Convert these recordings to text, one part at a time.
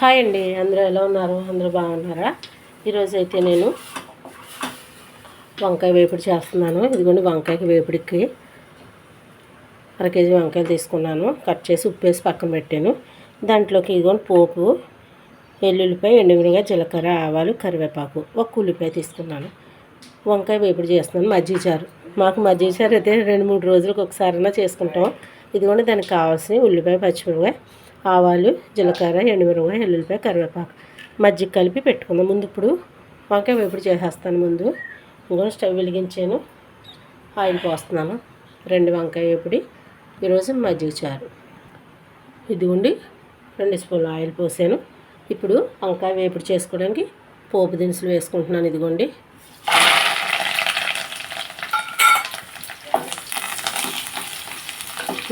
Hi అండి అందరూ ఎలా ఉన్నారు? అందరూ బాగున్నారా? ఈరోజు అయితే నేను వంకాయ వేపుడు చేస్తున్నాను. ఇదిగోండి వంకాయకి వేపుడికి అర కేజీ వంకాయలు తీసుకున్నాను. కట్ చేసి ఉప్పు వేసి పక్కన పెట్టాను. దాంట్లోకి ఇదిగోండి పోపు ఎల్లుల్లిపాయ ఎండుమిరగా జీలకర్ర ఆవాలు కరివేపాకు ఒక ఉల్లిపాయ తీసుకున్నాను. వంకాయ వేపుడు చేస్తున్నాను. మజ్జిగ చారు. మాకు మజ్జిగ చారు అయితే రెండు మూడు రోజులకు ఒకసారైనా చేసుకుంటాం. ఇదిగోండి దానికి కావాల్సిన ఉల్లిపాయ పచ్చిమిరపకాయ ఆవాలు జీలకర్ర ఎండుమిరపకాయ ఎల్లుల్లిపాయ కరివేపాకు. మజ్జిగ కలిపి పెట్టుకుందాం. ముందు ఇప్పుడు వంకాయ వేపుడు చేసేస్తాను ముందు. ఇంకో స్టవ్ వెలిగించాను. ఆయిల్ పోస్తున్నాను. రెండు వంకాయ వేపుడి ఈరోజు మజ్జిగ చారు. ఇదిగోండి రెండు స్పూన్లు ఆయిల్ పోసాను. ఇప్పుడు వంకాయ వేపుడు చేసుకోవడానికి పోపు దినుసులు వేసుకుంటున్నాను. ఇదిగోండి.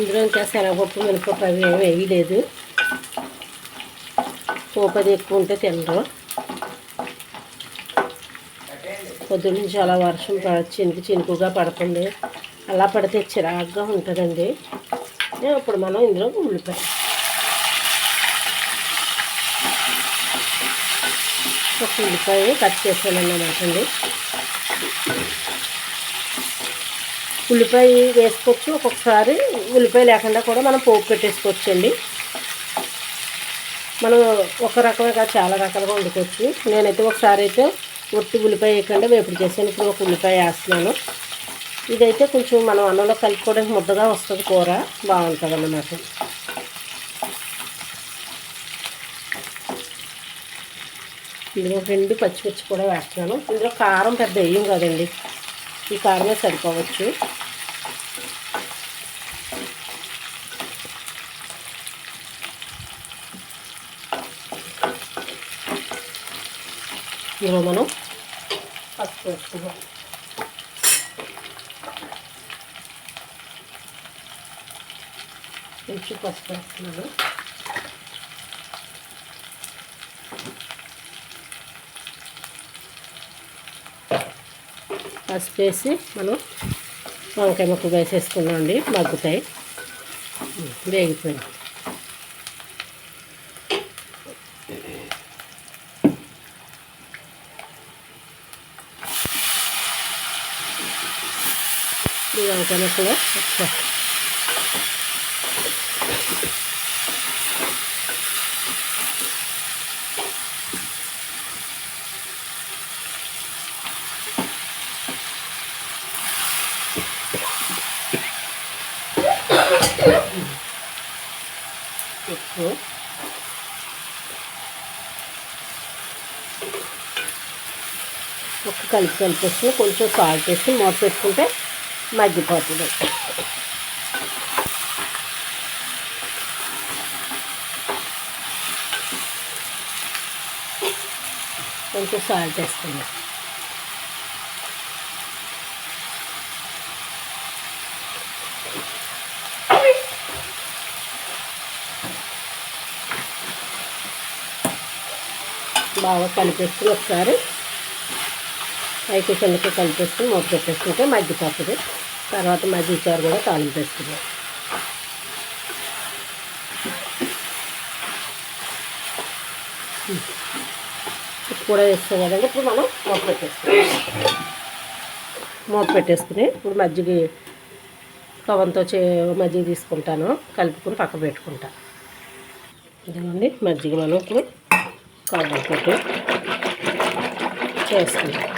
ఇందులో ఇంకా శనగపప్పు మినపప్పు అవి ఏమి వేయలేదు. పోపు అది ఎక్కువ ఉంటే తినరు. పొద్దున్న నుంచి అలా వర్షం చినుకు చినుకుగా పడుతుంది అలా పడితే చిరాగ్గా ఉంటుందండి. ఇప్పుడు మనం ఇందులో ఉల్లిపాయ. ఒక ఉల్లిపాయ కట్ చేసానన్నమాట అండి. ఉల్లిపాయ వేసుకోవచ్చు. ఒక్కొక్కసారి ఉల్లిపాయ లేకుండా కూడా మనం పోపు పెట్టేసుకోవచ్చు అండి మనం ఒక రకమే చాలా రకాలుగా వండుకోవచ్చు. నేనైతే ఒకసారి అయితే ఒట్టి ఉల్లిపాయ వేయకుండా. వేపుడు చేశాను ఇప్పుడు ఒక ఉల్లిపాయ వేస్తున్నాను. ఇదైతే కొంచెం మనం అన్నంలో కలుపుకోవడానికి ముద్దగా వస్తుంది కూర. బాగుంటుంది అన్నమాట ఇందులో రెండు పచ్చిమిర్చి కూడా వేస్తున్నాను. ఇందులో కారం పెద్ద వేయం కదండి. ఈ కారమే సరిపోవచ్చు. ఇందులో మనం పసుపు వేసుకుందాం కొంచెం పసుపు వేస్తున్నాను పసుపు వేసి మనం వంకాయ ముక్క వేసేసుకున్నాం అండి మగ్గుతాయి వేగిపోయింది ఈ వంకాయ ముక్కలు వచ్చా ఉప్పు ఉప్పు కలిపి కలిపేసి కొంచెం సాల్ట్ వేసి మూత పెట్టుకుంటే మగ్గిపోతుంది. కొంచెం సాల్ట్ వేసుకుందాం. బాగా కలిపేసుకుని ఒకసారి పైకి కిందకి కలిపేసుకుని మూత పెట్టేసుకుంటే మగ్గిపోతుంది తర్వాత మజ్జిగ చారు కూడా తాలింపు కూడా వేస్తాం కదండి. ఇప్పుడు మనం మూత పెట్టేసుకుంటాం మూత పెట్టేసుకుని ఇప్పుడు మజ్జిగ కవంతో చే మజ్జిగ తీసుకుంటాను. కలుపుకొని పక్క పెట్టుకుంటా. ఇదిగోండి మజ్జిగ మనం ఇప్పుడు కవ్వం పెట్టి చేసుకుంటాం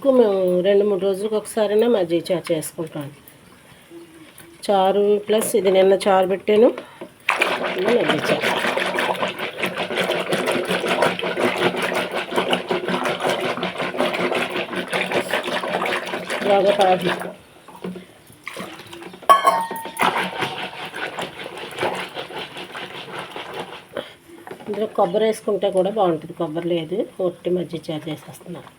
ఎక్కువ మేము రెండు మూడు రోజులకు ఒకసారైనా మజ్జిగ చారు చేసుకుంటాం. చారు ప్లస్ ఇది నిన్న చారు పెట్టాను. మజ్జిగ చారు బాగా కాదు ఇందులో కొబ్బరి వేసుకుంటే కూడా బాగుంటుంది. కొబ్బరి లేదు. ఒట్టి మజ్జిగ చారు చేసేస్తున్నాను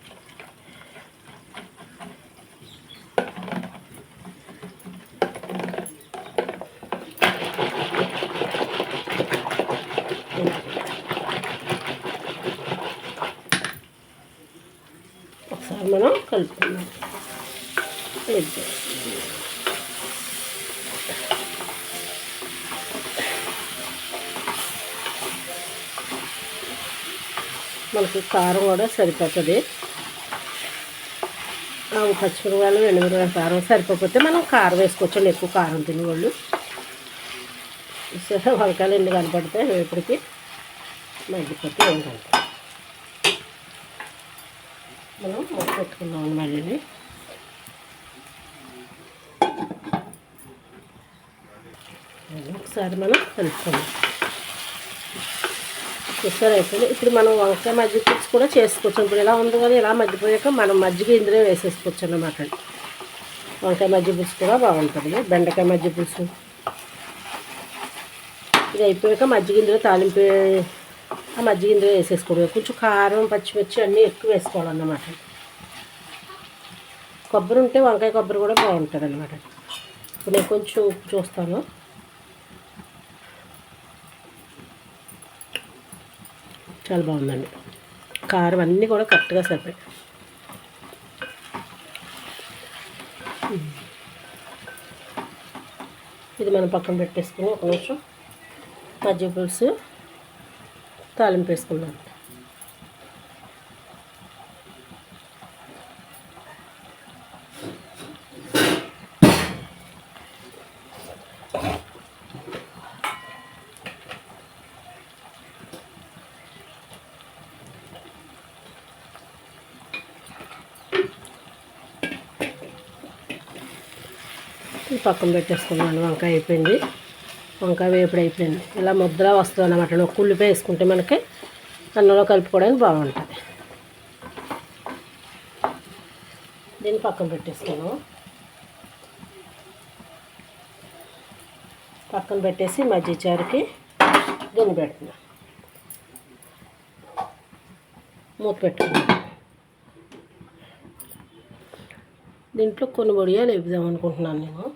వేయించు మనకు కారం కూడా సరిపోతుంది. పచ్చిమిరపకాయలు ఎండుమిరపకాయలు కారం సరిపోతే మనం కారం వేసుకోవచ్చు ఎక్కువ కారం తినేవాళ్ళు. వంకాయలు ఎన్ని కనపడితే వేపుడికి మగ్గిపోతే ఏంటంటే మనం పెట్టుకున్నాం మళ్ళీ ఒకసారి మనం కలుపుకుందాం. చూస్తారు అయిపోయింది. ఇప్పుడు మనం వంకాయ మజ్జిగ పులుసు కూడా చేసుకోవచ్చు. ఇప్పుడు ఇలా ఉంది కదా ఇలా మజ్జిపోయాక మనం మజ్జిగ ఇందులో వేసేసుకోవచ్చు అన్నమాట వంకాయ మజ్జిగ పులుసు కూడా బాగుంటుంది. బెండకాయ మజ్జిగ పులుసు. ఇది అయిపోయాక మజ్జిగ ఇందులో తాలింపు ఆ మజ్జిగ ఇందులో వేసేసుకోవడం. కొంచెం కారం పచ్చిమిర్చి అన్నీ ఎక్కువ వేసుకోవాలన్నమాట. కొబ్బరి ఉంటే వంకాయ కొబ్బరి కూడా బాగుంటుంది అనమాట ఇప్పుడు నేను కొంచెం ఉప్పు చూస్తాను. చాలా బాగుందండి. కారం అన్నీ కూడా కరెక్ట్గా సరిపోయి ఇది మనం పక్కన పెట్టేసుకుని ఒక నిమిషం మజ్జిగ పులుసు తాలింపు వేసుకుందాం. పక్కన పెట్టేసుకున్నాను వంకాయ అయిపోయింది. వంకాయ వేపుడు అయిపోయింది. ఇలా ముద్ర వస్తుంది అన్నమాట. ఒక ఉల్లిపాయ వేసుకుంటే మనకి అన్నంలో కలుపుకోవడానికి బాగుంటుంది. దీన్ని పక్కన పెట్టేసుకున్నాము పక్కన పెట్టేసి మజ్జి చారుకి గిన్నె పెడుతున్నాం మూత పెట్టుకున్నాం దీంట్లో కొన్ని వడియాలు వేపుదాం అనుకుంటున్నాను నేను.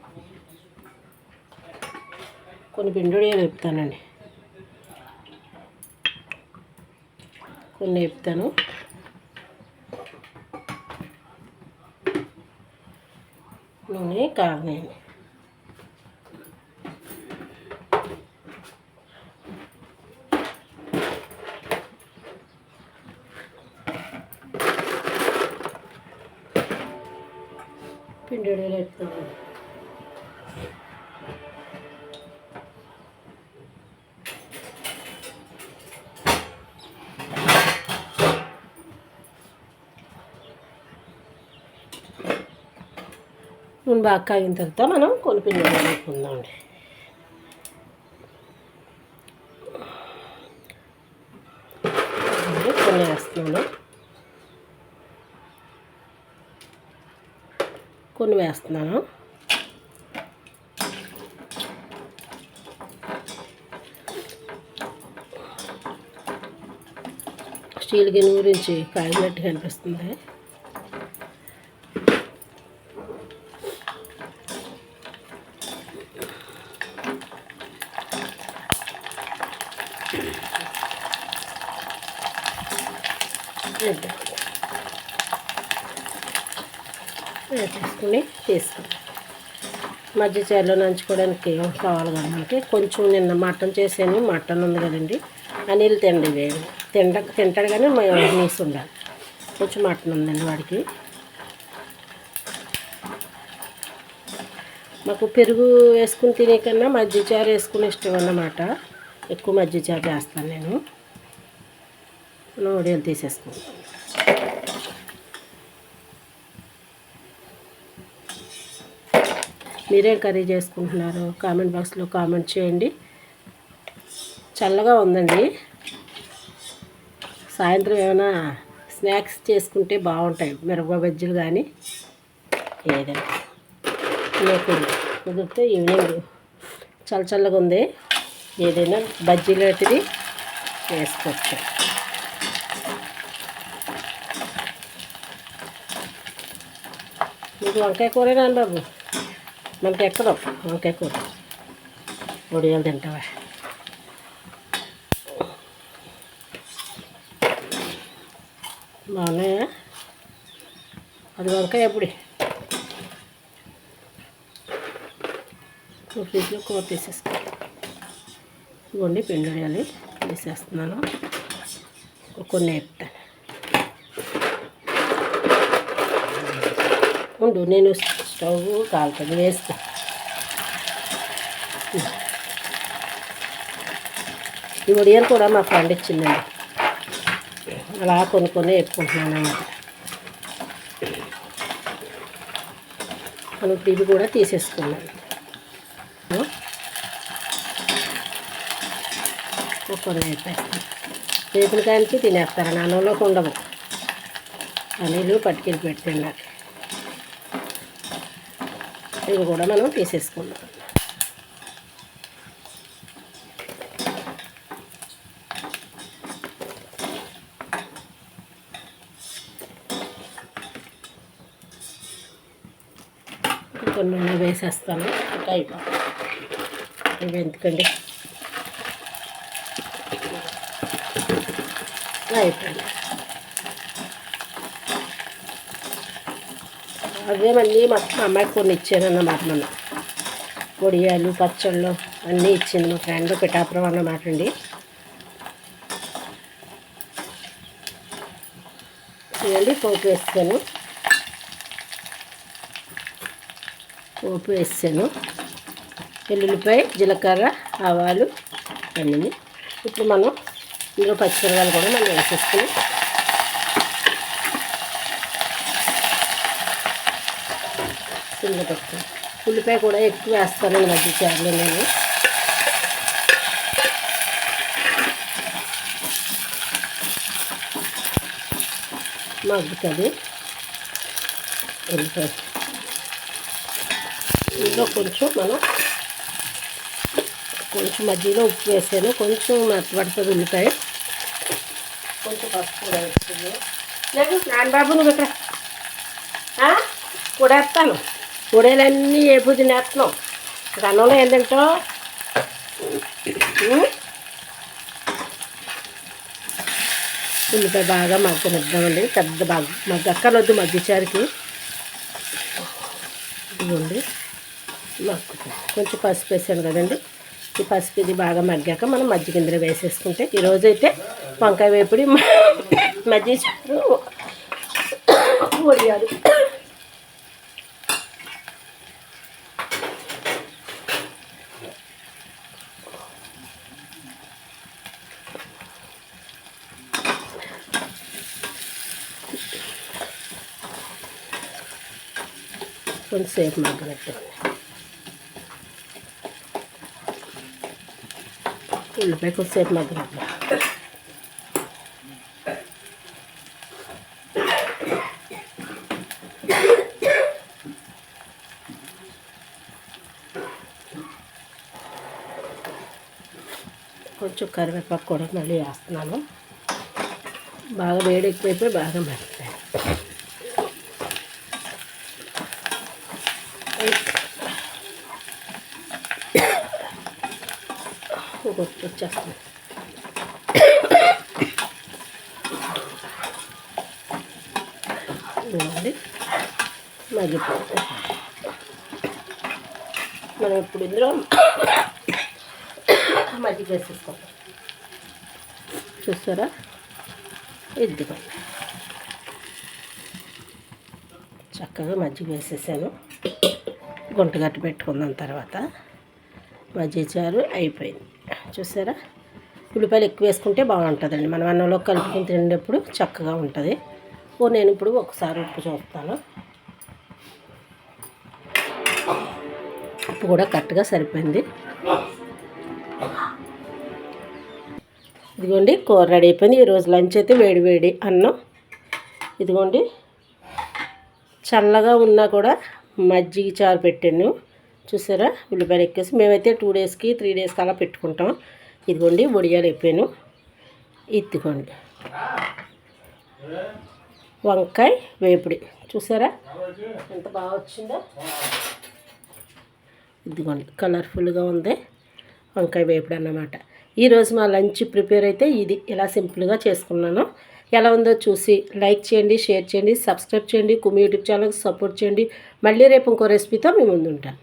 కొన్ని పిండి వడియాలు వేపుతానండి. కొన్ని వేపుతాను. నూనె కాగనేయండి పిండి వేలు వేపుతానండి నూనె బాగా కాగిన తర్వాత మనం కొన్ని పిండి వేసుకుందామండి కొన్ని వేస్తున్నాను కొన్ని వేస్తున్నాను. స్టీల్ గిన్నె గురించి కాగినట్టుగా అనిపిస్తుంది వేసేసుకుని తీసుకుంటాం మధ్య చేరలో నంచుకోవడానికి కావాలి కదా మనకి కొంచెం నిన్న మటన్ చేసాను మటన్ ఉంది కదండి. అనిల్ తిండి వేరు తిండ తింటాడు కానీ నీసు ఉండాలి. కొంచెం మటన్ ఉందండి వాడికి. మాకు పెరుగు వేసుకుని తినే కన్నా మజ్జి చారు వేసుకుని ఇష్టం అన్నమాట. ఎక్కువ మజ్జి చారు చేస్తాను నేను. మనం ఉడియాలు మీరేం కర్రీ చేసుకుంటున్నారు. కామెంట్ బాక్స్లో కామెంట్ చేయండి. చల్లగా ఉందండి. సాయంత్రం ఏమైనా స్నాక్స్ చేసుకుంటే బాగుంటాయి. మిరప బజ్జీలు కానీ ఏదైనా కుదిరి కుదిరితే ఈవినింగ్ చల్ల చల్లగా ఉంది. ఏదైనా బజ్జీలు అయితే వేసుకోవచ్చు. మీకు వంకాయ కూరేనా బాబు? మనకి ఎక్కదు మనకి ఎక్కువ ఒడియాలు తింటావా? బాగున్నాయా? అది వంకాయ ఎప్పుడు ఫ్రిడ్జ్లో కూర తీసేసుకో. ఇవ్వండి పిండి వేయాలి తీసేస్తున్నాను. కొన్ని వేపుతాను. ఉండు నేను స్టవ్ కాలుతుంది వేస్తా. ఈ ఉడియలు కూడా మా ఫ్రెండ్ ఇచ్చిందండి. అలా కొనుక్కొని వేపుకుంటున్నాను అన్నమాట మనం టీవీ కూడా తీసేసుకున్నాను కొన్ని వేపేస్తాను వేపిన కాయలకి తినేస్తారు నాన్నలోకి ఉండవు. అనిలు పట్టుకెళ్ళి పెట్టాను నాకు ఇవి కూడా మనం తీసేసుకుందాం. కొన్ని నూనె వేసేస్తాను. ఇంకా ఇవి. ఎందుకండి? అయిపోయింది అవే మళ్ళీ మా మా అమ్మాయికి కొన్ని ఇచ్చాను అన్నమాట మొన్న. పొడియాలు పచ్చళ్ళు అన్నీ ఇచ్చింది మా ఫ్రెండ్ పిఠాపురం అన్నమాట అండి. పోపు వేస్తాను. పోపు వేసాను వెల్లుల్లిపాయ జీలకర్ర ఆవాలు అన్నీ. ఇప్పుడు మనం ఇందులో పచ్చిమిరకాయలు కూడా మనం వేసేసుకుని సిమ్లో ఉల్లిపాయ కూడా ఎక్కువ వేస్తాను ఈ మధ్య చారులో నేను. మగ్గుతుంది. ఉల్లిపాయ. ఇందులో కొంచెం మనం కొంచెం మధ్యలో ఉప్పు వేసాను. కొంచెం మెత్తబడుతుంది ఉల్లిపాయ. కొంచెం పసుపు కూడా వేస్తుంది లేదు నాన్న నువ్వు ఇక్కడ. కూడేస్తాను పొడేలన్నీ ఏ పూజ నేస్తున్నాం అన్నంలో ఏం తింటావు? ఉల్లిపాయ బాగా మగ్గనిద్దామండి పెద్ద బాగా మగ్గక్కర్లొద్దు మగ్గిచారికి ఇదిగోండి. మగ్గుతుంది. కొంచెం పసుపు వేసాను కదండి. ఈ పసుపు ఇది బాగా మగ్గాక మనం మజ్జిగ కిందలో వేసేసుకుంటే ఈరోజు అయితే వంకాయ వేపుడి మజ్జి చారు వడియాలు కొంతసేపు మగ్గనట్టు. ఉల్లిపాయ కొద్దిసేపు మగ్గనట్టు. కొంచెం కరివేపాకు కూడా మళ్ళీ వేస్తున్నాను. బాగా వేడి ఎక్కువైపోయి బాగా మరుగుతాయి వచ్చేస్తుంది. ఇవ్వండి మగ్గిపోతుంది మనం ఇప్పుడు ఇందులో మజ్జిగ వేసేసుకోండి చూస్తారా? ఇద్దిగో చక్కగా మజ్జిగ వేసేసాను. గుంట గట్టి పెట్టుకున్న తర్వాత. మజ్జిగ చారు అయిపోయింది. చూసారా? ఉల్లిపాయలు ఎక్కువ వేసుకుంటే బాగుంటుందండి. మనం అన్నంలో కలుపుకుని తినేటప్పుడు చక్కగా ఉంటుంది. ఓ నేను ఇప్పుడు ఒకసారి ఉప్పు చూస్తాను ఉప్పు కూడా కరెక్ట్గా సరిపోయింది. ఇదిగోండి కూర రెడీ అయిపోయింది. ఈరోజు లంచ్ అయితే వేడి వేడి అన్నం. ఇదిగోండి చల్లగా ఉన్నా కూడా మజ్జిగ చారు పెట్టాను. చూసారా? ఉల్లిపాయలు ఎక్కేసి మేమైతే టూ డేస్కి త్రీ డేస్కి అలా పెట్టుకుంటాం. ఇదిగోండి వడియాలు అయిపోయాను. ఇదిగోండి. వంకాయ వేపుడి. చూసారా? ఎంత బాగా వచ్చిందో. ఇదిగోండి కలర్ఫుల్గా ఉంది. వంకాయ వేపుడు అన్నమాట. ఈరోజు మా లంచ్ ప్రిపేర్ అయితే ఇది. ఇలా సింపుల్గా చేసుకున్నాను. ఎలా ఉందో చూసి లైక్ చేయండి షేర్ చేయండి సబ్స్క్రైబ్ చేయండి కుమి యూట్యూబ్ ఛానల్కి సపోర్ట్ చేయండి. మళ్ళీ రేపు ఇంకో రెసిపీతో మేము ముందుంటాను.